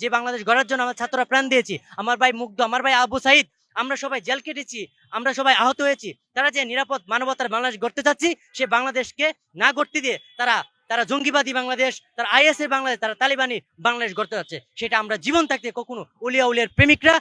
যে বাংলাদেশ গড়ার জন্য আমার ছাত্ররা প্রাণ দিয়েছি, আমার ভাই মুগ্ধ, আমার ভাই আবু সাইদ, আমরা সবাই জেল কেটেছি আমরা সবাই আহত হয়েছি, তারা যে নিরাপদ মানবতার বাংলাদেশ গড়তে চাচ্ছি, সে বাংলাদেশকে না গড়তে দিয়ে তারা তারা জঙ্গিবাদী বাংলাদেশ, তারা আইএস এর বাংলাদেশ, তারা তালিবানি বাংলাদেশ গড়তে যাচ্ছে, সেটা আমরা জীবন থাকতে কখনো উলিয়া উলিয়ার প্রেমিকরা,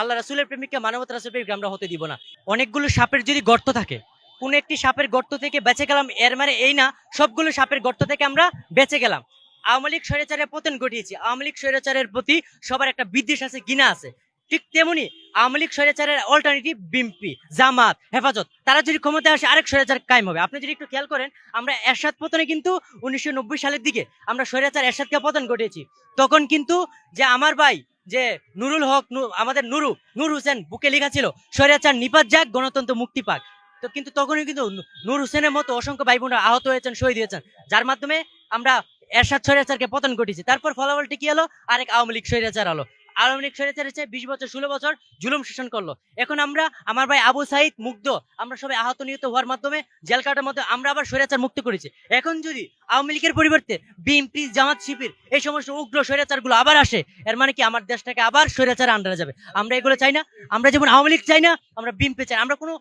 আল্লাহ রাসুলের প্রেমিকরা মানবতা রাসুলের প্রেমিক আমরা হতে দিব না। অনেকগুলো সাপের যদি গর্ত থাকে, কোন একটি সাপের গর্ত থেকে বেঁচে গেলাম, এর মানে এই না, সবগুলো সাপের গর্ত থেকে আমরা বেঁচে গেলাম। আওয়ামী লীগ স্বৈরাচারের পতন ঘটিয়েছি। আওয়ামী লীগ স্বৈরাচারের প্রতি সবার একটা বিদ্বেষ আছে, ঘৃণা আছে। ঠিক তেমনি আওয়ামী লীগ স্বৈরাচারের অল্টারনেটিভ বিএমপি জামাত, হেফাজত, তারা যদি ক্ষমতায় আসে, আরেক স্বৈরাচার কায়েম হবে। আপনি যদি একটু খেয়াল করেন, আমরা এরশাদ পতনে কিন্তু উনিশশো নব্বই সালের দিকে আমরা স্বৈরাচার এরশাদকে পতন ঘটিয়েছি। তখন কিন্তু যে আমার ভাই, যে নুরুল হক আমাদের নুরু, নূর হোসেন বুকে লেখা ছিল, স্বৈরাচার নিপাত যাক, গণতন্ত্র মুক্তি পাক। তো কিন্তু তখনই কিন্তু নূর হোসেনের মতো অসংখ্য ভাই বোনরা আহত হয়েছেন, শহীদ হয়েছেন। যার মাধ্যমে আমরা এরশাদ স্বৈরাচারকে পতন ঘটিয়েছি। তারপর ফলাফলটি কি হলো? আরেক আওয়ামী লীগ স্বৈরাচার হলো। আওয়ামী লীগ স্বৈরাচার হচ্ছে বিশ বছর, ষোলো বছর জুলুম শাসন করল। এখন আমরা, আমার ভাই আবু সাইদ মুগ্ধ। আমরা সবাই আহত, নিহত হওয়ার মাধ্যমে জেল কাটার মাধ্যমে আমরা আবার স্বৈরাচার মুক্ত করেছি। এখন যদি আওয়ামী লীগের পরিবর্তে বিএনপি, জামাত, শিবির এই সমস্ত উগ্র স্বৈরাচারগুলো আবার আসে, এর মানে কি আমার দেশটাকে আবার স্বৈরাচার আন্ডারে যাবে? আমরা এগুলো চাই না। আমরা যেমন আওয়ামী লীগ চাই না, আমরা বিএনপি চাই আমরা কোনো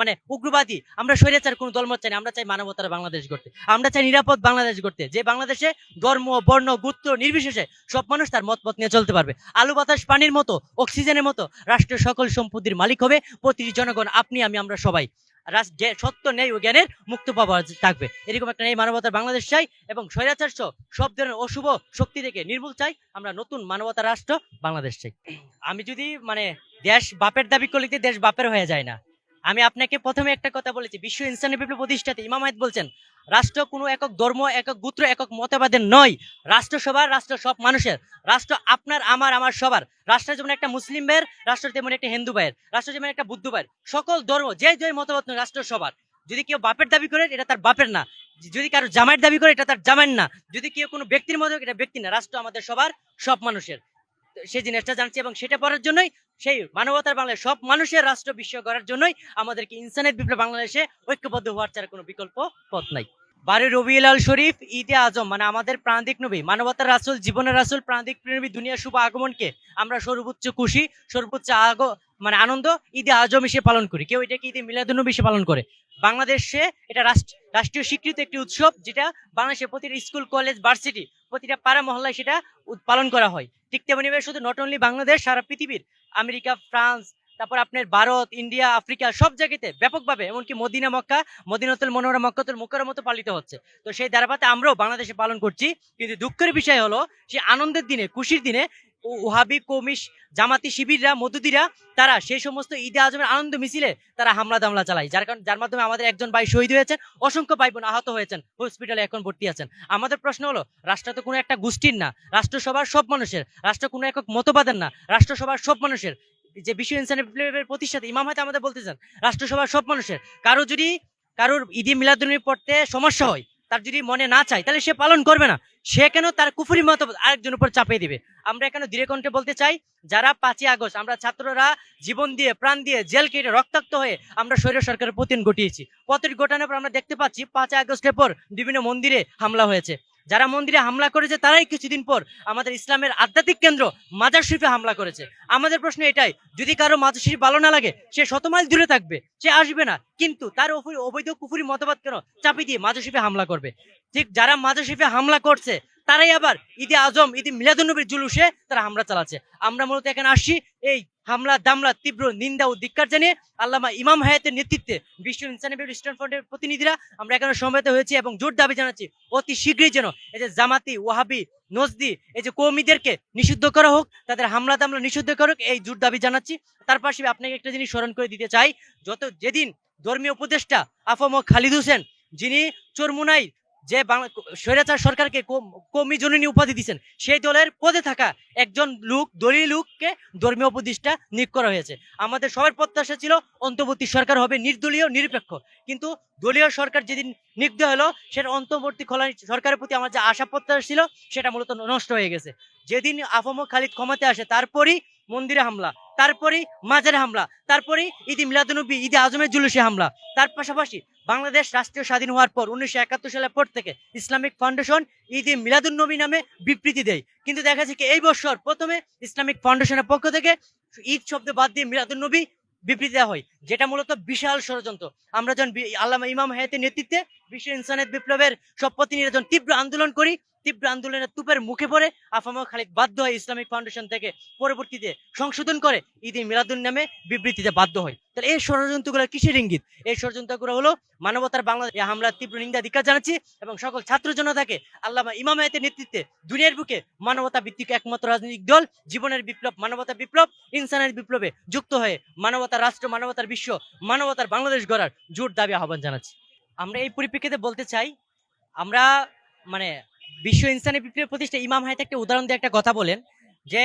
মানে উগ্রবাদী। আমরা স্বৈরাচার কোনো দলমত চাই না, আমরা চাই মানবতার বাংলাদেশ গড়তে। আমরা চাই নিরাপদ বাংলাদেশ গড়তে, যে বাংলাদেশে ধর্ম, বর্ণ, গোত্র নির্বিশেষে সব মানুষ তার মত নিয়ে চলতে পারবে। আলু, বাতাস, পানির মতো, অক্সিজেনের মতো রাষ্ট্রের সকল সম্পত্তির মালিক হবে প্রতিটি জনগণ, আপনি, আমি, আমরা সবাই। যে সত্য নেই ও জ্ঞানের মুক্ত পাওয়া থাকবে। এরকম একটা নেই মানবতার বাংলাদেশ চাই এবং স্বৈরাচার সব ধরনের অশুভ শক্তি থেকে নির্মূল চাই আমরা নতুন মানবতার রাষ্ট্র বাংলাদেশ চাই। আমি যদি মানে দেশ বাপের দাবি করলে দেশ বাপের হয়ে যায় না। আমি আপনাকে প্রথমে একটা কথা বলেছি, বিশ্ব ইনসানি বিপ্লব প্রতিষ্ঠাতে ইমাম আয়াত বলছেন, রাষ্ট্র কোনো একক ধর্ম, একক গোত্র, একক মতবাদের নয়। রাষ্ট্র সবার, রাষ্ট্র সব মানুষের। রাষ্ট্র আপনার, আমার আমার সবার। রাষ্ট্র যেমন একটা মুসলিম ভাইয়ের, রাষ্ট্র তেমন একটা হিন্দু ভাইয়ের। রাষ্ট্র যেমন একটা বুদ্ধ ভাইয়ের। সকল ধর্ম, যে যে মতবাদ রাষ্ট্র সবার। যদি কেউ বাপের দাবি করে, এটা তার বাপের না। যদি কারও জামাইয়ের দাবি করে, এটা তার জামাইয়ের না। যদি কেউ কোনো ব্যক্তির মতো এটা ব্যক্তি না। রাষ্ট্র আমাদের সবার, সব মানুষের। সেই জিনিসটা জানছি এবং সেটা পড়ার জন্যই সেই মানবতার বাংলায় সব মানুষের রাষ্ট্র বিশ্ব করার জন্যই আমাদেরকে ইনসানের বিপ্লব বাংলাদেশে ঐক্যবদ্ধ হওয়ার ছাড়া কোনো বিকল্প পথ নাই। বারো রবিউল আল শরীফ, ঈদে আজম মানে আমাদের প্রান্তিক নবী, মানবতার রাসুল, জীবনের রাসুল, প্রান্তিক নবী দুনিয়ার শুভ আগমনকে আমরা সর্বোচ্চ খুশি, সর্বোচ্চ আগ মানে আনন্দ, ঈদে আজম হিসেবে পালন করি। কেউ এটাকে ঈদে মিলাদুন্নবী হিসেবে পালন করে। বাংলাদেশে এটা রাষ্ট্র- রাষ্ট্রীয় স্বীকৃত একটি উৎসব, যেটা বাংলাদেশের প্রতিটা স্কুল, কলেজ, ভার্সিটি, প্রতিটা পাড়া মহল্লায় সেটা পালন করা হয়। ঠিক তেমনি ভাবে শুধু নট অনলি বাংলাদেশ, সারা পৃথিবীর, আমেরিকা, ফ্রান্স তারপর আপনার ভারত, ইন্ডিয়া, আফ্রিকা সব জায়গাতে ব্যাপকভাবে, এমনকি মদিনা, মক্কা মদিনাতুল মনোহরা মক্কাতুল মুকার মতো পালিত হচ্ছে। তো সেই ধারাপাতে আমরাও বাংলাদেশে পালন করছি। কিন্তু দুঃখের বিষয় হলো সে আনন্দের দিনে, খুশির দিনে ওহাবি কমিশ জামাতি, শিবিররা মধুদিরা তারা সেই সমস্ত ঈদে আজমের আনন্দ মিছিলে তারা হামলা দামলা চালায়। যার কারণ যার মাধ্যমে আমাদের একজন ভাই শহীদ হয়েছেন, অসংখ্য ভাই বোন আহত হয়েছেন হসপিটালে এখন ভর্তি আছেন। আমাদের প্রশ্ন হলো, রাষ্ট্র তো কোনো একটা গোষ্ঠীর না, রাষ্ট্রসভার সব মানুষের, রাষ্ট্র কোনো একক মতবাদের না, রাষ্ট্রসভার সব মানুষের যে বিশ্ব ইনসানি প্রতিষ্ঠাতা ইমাম হয়তো আমাদের বলতেছেন রাষ্ট্র সবার সব মানুষের, কারও যদি কারোর ঈদে মিলাদুন্নবী পড়তে সমস্যা হয়, তার যদি মনে না চায়, তাহলে সে পালন করবে না। সে কেন তার কুফুরি মত আরেকজন উপর চাপিয়ে দিবে? আমরা এখানে দৃঢ় কণ্ঠে বলতে চাই, যারা পাঁচই আগস্ট, আমরা ছাত্ররা জীবন দিয়ে, প্রাণ দিয়ে জেল কেটে রক্তাক্ত হয়ে আমরা স্বৈর সরকারের পতন ঘটিয়েছি। পতন ঘটানোর পর আমরা দেখতে পাচ্ছি, পাঁচই আগস্টের পর বিভিন্ন মন্দিরে হামলা হয়েছে। যারা মন্দিরে হামলা করেছে, তারাই কিছুদিন পর আমাদের ইসলামের আধ্যাত্মিক কেন্দ্র মাজার শরীফে হামলা করেছে। আমাদের প্রশ্ন এটাই, যদি কারও মাজার শরীফ ভালো না লাগে, সে শত মাইল দূরে থাকবে, সে আসবে না, কিন্তু তার অবৈধ কুফুরি মতবাদ কেন চাপি দিয়ে মাজার শরীফে হামলা করবে? ঠিক যারা মাজার শরীফে হামলা করছে তারাই আবার ঈদে আজম, ঈদে মিলাদুন্নবীর জুলুসে তারা হামলা চালাচ্ছে। আমরা মূলত এখানে আসছি এই হামলা, দামলা, তীব্র নিন্দা ও ধিক্কার জানিয়ে আল্লামা ইমাম হায়াতের নেতৃত্বে বিশ্ব ইনসানি ইস্টার্ন ফ্রন্টের প্রতিনিধিরা আমরা এখানে সমবেত হয়েছি এবং জোর দাবি জানাচ্ছি, অতি শীঘ্রই যেন এই যে জামাতি, ওয়াহাবি, নজদি, এই যে কৌমিদেরকে নিষিদ্ধ করা হোক, তাদের হামলা, দামলা নিষিদ্ধ করা হোক, এই জোর দাবি জানাচ্ছি। তার পাশে আপনাকে একটা জিনিস স্মরণ করে দিতে চাই, যত যেদিন ধর্মীয় উপদেষ্টা আফম খালিদ হোসেন, যিনি চরমুনাই যে স্বৈরাচার সরকারকে কম- জননী উপাধি দিচ্ছেন সেই দলের পদে থাকা একজন লোক, দলীয় লোককে ধর্মীয় উপদেষ্টা নিয়োগ করা হয়েছে। আমাদের সবার প্রত্যাশা ছিল অন্তর্বর্তী সরকার হবে নির্দলীয়, নিরপেক্ষ। কিন্তু দলীয় সরকার যেদিন নিগ্ধ হলো, সেটা অন্তর্বর্তী খোলা সরকারের প্রতি আমার যে আশা প্রত্যাশা ছিল, সেটা মূলত নষ্ট হয়ে গেছে। যেদিন আফম খালিদ ক্ষমতা আসে, তারপরই মন্দিরে হামলা। তারপরেই মাজারে হামলা তারপরেই ঈদ মিলাদুনবী ঈদে আজমের জুলুসে হামলা। তার পাশাপাশি বাংলাদেশ রাষ্ট্রীয় স্বাধীন হওয়ার পর উনিশশো একাত্তর সালের পর থেকে ইসলামিক ফাউন্ডেশন ঈদ মিলাদুন নবী নামে বিবৃতি দেয়। কিন্তু দেখা যাচ্ছে এই বছর প্রথমে ইসলামিক ফাউন্ডেশনের পক্ষ থেকে ঈদ শব্দ বাদ দিয়ে মিলাদুন নবী বিবৃতি দেওয়া হয়, যেটা মূলত বিশাল ষড়যন্ত্র। আমরা যখন আল্লামা ইমাম হায়াতের নেতৃত্বে বিশ্ব ইনসানের বিপ্লবের সব প্রতিনিধি যখন তীব্র আন্দোলন করি তীব্র আন্দোলনের তুপের মুখে পড়ে আফামা খালিদ বাধ্য হয় ইসলামিক ফাউন্ডেশন থেকে পরবর্তীতে সংশোধন করে ঈদ মিলাদুন নামে বিবৃতিতে বাধ্য হয়। তাহলে এই ষড়যন্ত্রগুলো কিসের ইঙ্গিত? এই ষড়যন্ত্রগুলো হলো মানবতার বাংলাদেশ। হামলা তীব্র নিন্দা, ধিক্কার জানাচ্ছি এবং সকল ছাত্র জনতাকে আল্লামা ইমাম হায়াতের নেতৃত্বে দুনিয়ার বুকে মানবতা ভিত্তিক একমাত্র রাজনৈতিক দল, জীবনের বিপ্লব, মানবতা বিপ্লব, ইনসানের বিপ্লবে যুক্ত হয়ে মানবতার রাষ্ট্র, মানবতার বিশ্ব, মানবতার বাংলাদেশ গড়ার জোর দাবি আহ্বান জানাচ্ছি। আমরা এই পরিপ্রেক্ষিতে বলতে চাই, আমরা মানে বিশ্ব ইনসানি বিপ্লবের প্রতিষ্ঠা ইমাম হায়াত একটা উদাহরণ দিয়ে একটা কথা বলেন যে